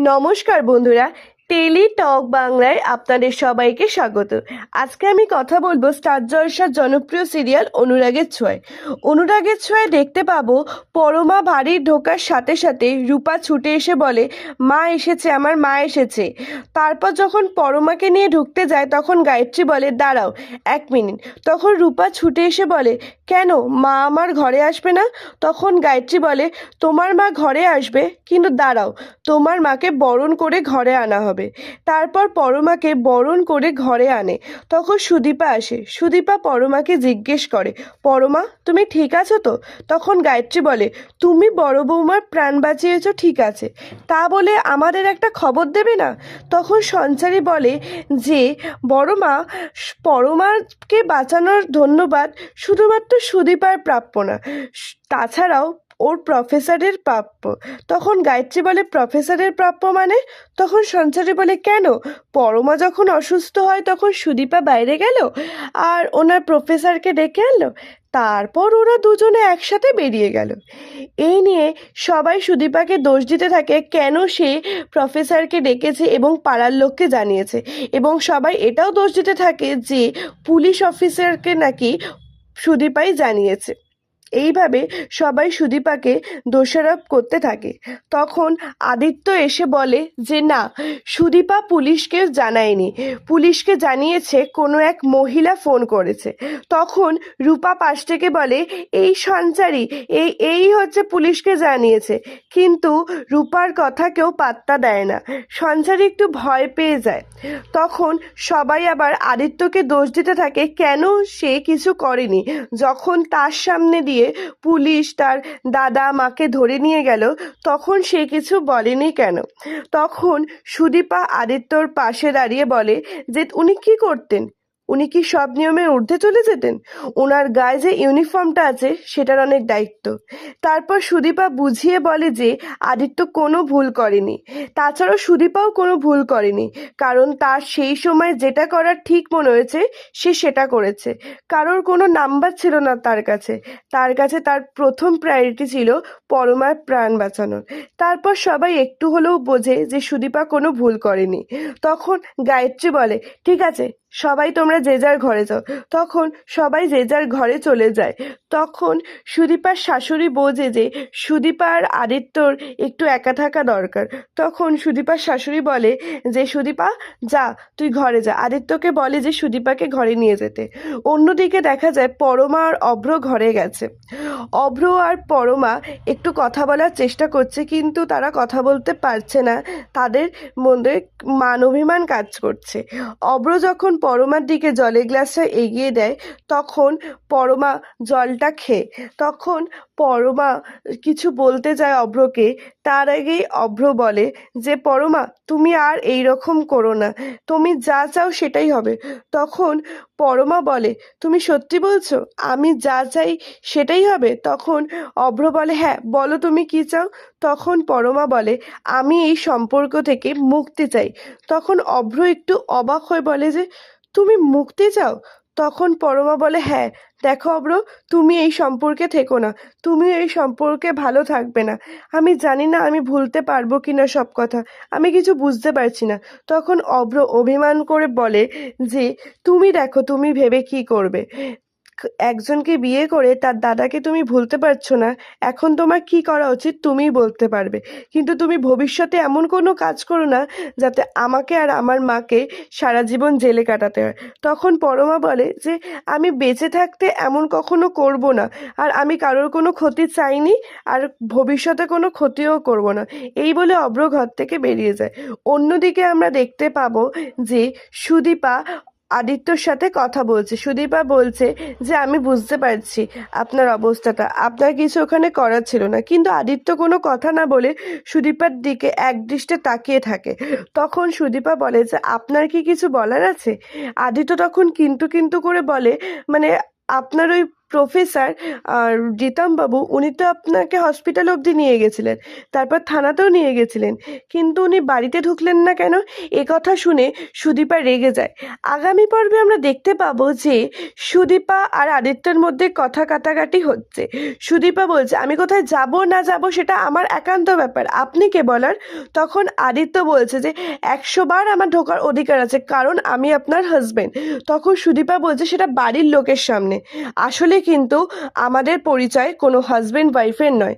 নমস্কার বন্ধুরা টেলি টক বাংলায় আপনাদের সবাইকে স্বাগত। আজকে আমি কথা বলব স্টার জলসার জনপ্রিয় সিরিয়াল অনুরাগের ছোঁয় অনুরাগের ছোঁয় দেখতে পাবো পরমা বাড়ি ঢোকার সাথে সাথে রূপা ছুটে এসে বলে, মা এসেছে, আমার মা এসেছে। তারপর যখন পরমাকে নিয়ে ঢুকতে যায়, তখন গায়ত্রী বলে, দাঁড়াও এক মিনিট। তখন রূপা ছুটে এসে বলে, কেন, মা আমার ঘরে আসবে না? তখন গায়ত্রী বলে, তোমার মা ঘরে আসবে, কিন্তু দাঁড়াও, তোমার মাকে বরণ করে ঘরে আনা হবে। তারপর পরমাকে বরণ করে ঘরে আনে। তখন সুদীপা আসে। সুদীপা পরমাকে জিজ্ঞেস করে, পরমা, তুমি ঠিক আছো তো? তখন গায়ত্রী বলে, তুমি বড় বৌমার প্রাণ বাঁচিয়েছ, ঠিক আছে। তা বলে আমাদের একটা খবর দেবে না? তখন সঞ্চারী বলে যে বড় মা পরমাকে বাঁচানোর ধন্যবাদ শুধুমাত্র সুদীপার প্রাপ্য না। তাছাড়াও ওর প্রফেসরের প্রাপ্য। তখন গায়ত্রী বলে, প্রফেসরের প্রাপ্য মানে? তখন সঞ্চারী বলে, কেন? পরমা যখন অসুস্থ হয়, তখন সুদীপা বাইরে গেল আর ওনার প্রফেসরকে ডেকে আনলো। তারপর ওরা দুজনে একসাথে বেরিয়ে গেল। এই নিয়ে সবাই সুদীপাকে দোষ দিতে থাকে, কেন সে প্রফেসরকে ডেকেছে এবং পাড়ার লোককে জানিয়েছে। এবং সবাই এটাও দোষ দিতে থাকে যে, পুলিশ অফিসারকে নাকি সুদীপাই জানিয়েছে। এইভাবে সবাই সুদীপাকে দোষারোপ করতে থাকে। তখন আদিত্য এসে বলে যে, না, সুদীপা পুলিশকে জানায়নি। পুলিশকে জানিয়েছে কোনো এক মহিলা ফোন করেছে। তখন রূপা পাশ থেকে বলে, এই সঞ্চারী এই এই হচ্ছে পুলিশকে জানিয়েছে। কিন্তু রূপার কথা কেউ পাত্তা দেয় না। সঞ্চারী একটু ভয় পেয়ে যায়। তখন সবাই আবার আদিত্যকে দোষ দিতে থাকে, কেন সে কিছু করেনি? যখন তার সামনে দিয়ে পুলিশ তার দাদা মাকে ধরে নিয়ে গেল। তখন সে কিছু বলেনি কেন? তখন সুদীপা আদিত্যর পাশে দাঁড়িয়ে বলে যে, উনি কি করতেন? উনি কি সব নিয়মের ঊর্ধ্বে চলে যেতেন? ওনার গায়ে যে ইউনিফর্মটা আছে, সেটার অনেক দায়িত্ব। তারপর সুদীপা বুঝিয়ে বলে যে, আদিত্য কোনো ভুল করেনি। তাছাড়াও সুদীপাও কোনো ভুল করেনি, কারণ তার সেই সময় যেটা করার ঠিক মনে হয়েছে, সে সেটা করেছে। কারোর কোনো নাম্বার ছিল না তার কাছে। তার কাছে তার প্রথম প্রায়োরিটি ছিল পরমার প্রাণ বাঁচানোর। তারপর সবাই একটু হলেও বোঝে যে, সুদীপা কোনো ভুল করেনি। তখন গায়ত্রী বলে, ঠিক আছে সবাই তোমরা যে যার ঘরে যাও। তখন সবাই যে যার ঘরে চলে যায়। তখন সুদীপার শাশুড়ি বোঝে যে সুদীপা আর আদিত্যর একটু একা থাকা দরকার। তখন সুদীপার শাশুড়ি বলে যে, সুদীপা, যা, তুই ঘরে যা। আদিত্যকে বলে যে, সুদীপাকে ঘরে নিয়ে যেতে। অন্যদিকে দেখা যায় পরমা আর অভ্র ঘরে গেছে। অভ্র আর পরমা একটু কথা বলার চেষ্টা করছে, কিন্তু তারা কথা বলতে পারছে না। তাদের মধ্যে মান অভিমান কাজ করছে। অভ্র যখন পরমার দিকে জলের গ্লাসটা এগিয়ে দেয়, তখন পরমা জলটা খেয়ে, তখন পরমা কিছু বলতে যায় অভ্রকে, তার আগেই অভ্র বলে যে, পরমা, তুমি আর এই রকম করো না, তুমি যা চাও সেটাই হবে। তখন পরমা বলে, তুমি সত্যি বলছো? আমি যা চাই সেটাই হবে? তখন অভ্র বলে হ্যাঁ বলো তুমি কি চাও? তখন পরমা বলে, আমি এই সম্পর্ক থেকে মুক্তি চাই। তখন অভ্র একটু অবাক হয়ে বলে যে, তুমি মুক্তি চাও? তখন পরমা বলে হ্যাঁ দেখো অব্র, তুমি এই সম্পর্কে থেকো না। তুমি এই সম্পর্কে ভালো থাকবে না। আমি জানি না আমি ভুলতে পারব কি না সব কথা। আমি কিছু বুঝতে পারছি না। তখন অব্র অভিমান করে বলে যে, তুমি দেখো, তুমি ভেবে কি করবে? একজনকে বিয়ে করে তার দাদাকে তুমি ভুলতে পারছ না, এখন তোমার কি করা উচিত তুমিই বলতে পারবে। কিন্তু তুমি ভবিষ্যতে এমন কোনো কাজ করো না যাতে আমাকে আর আমার মাকে সারা জীবন জেলে কাটাতে হয়। তখন পরমা বলে যে, আমি বেঁচে থাকতে এমন কখনো করব না, আর আমি কারোর কোনো ক্ষতি চাইনি, আর ভবিষ্যতে কোনো ক্ষতিও করব না। এই বলে অব্র ঘর থেকে বেরিয়ে যায়। অন্যদিকে আমরা দেখতে পাবো যে সুদীপা আদিত্যর সাথে কথা বলছে। সুদীপা বলছে যে, আমি বুঝতে পারছি আপনার অবস্থাটা। আপনার কিছু ওখানে করার ছিল না। কিন্তু আদিত্য কোনো কথা না বলে সুদীপার দিকে একদৃষ্টে তাকিয়ে থাকে। তখন সুদীপা বলে যে, আপনার কি কিছু বলার আছে? আদিত্য তখন কিন্তু কিন্তু করে বলে মানে আপনার ওই প্রফেসর, আর জিতামবাবু উনি তো আপনাকে হসপিটাল অবধি নিয়ে গেছিলেন, তারপর থানাতেও নিয়ে গেছিলেন। কিন্তু উনি বাড়িতে ঢুকলেন না কেন? এ কথা শুনে সুদীপা রেগে যায়। আগামী পর্বে আমরা দেখতে পাবো যে সুদীপা আর আদিত্যের মধ্যে কথা কাটাকাটি হচ্ছে। সুদীপা বলছে, আমি কোথায় যাব না যাব সেটা আমার একান্ত ব্যাপার। আপনি কে বলার? তখন আদিত্য বলছে যে, একশো বার আমার ঢোকার অধিকার আছে, কারণ আমি আপনার হাজবেন্ড তখন সুদীপা বলছে, সেটা বাড়ির লোকের সামনে। আসলে কিন্তু আমাদের পরিচয় কোনো হাজব্যান্ড ওয়াইফের নয়।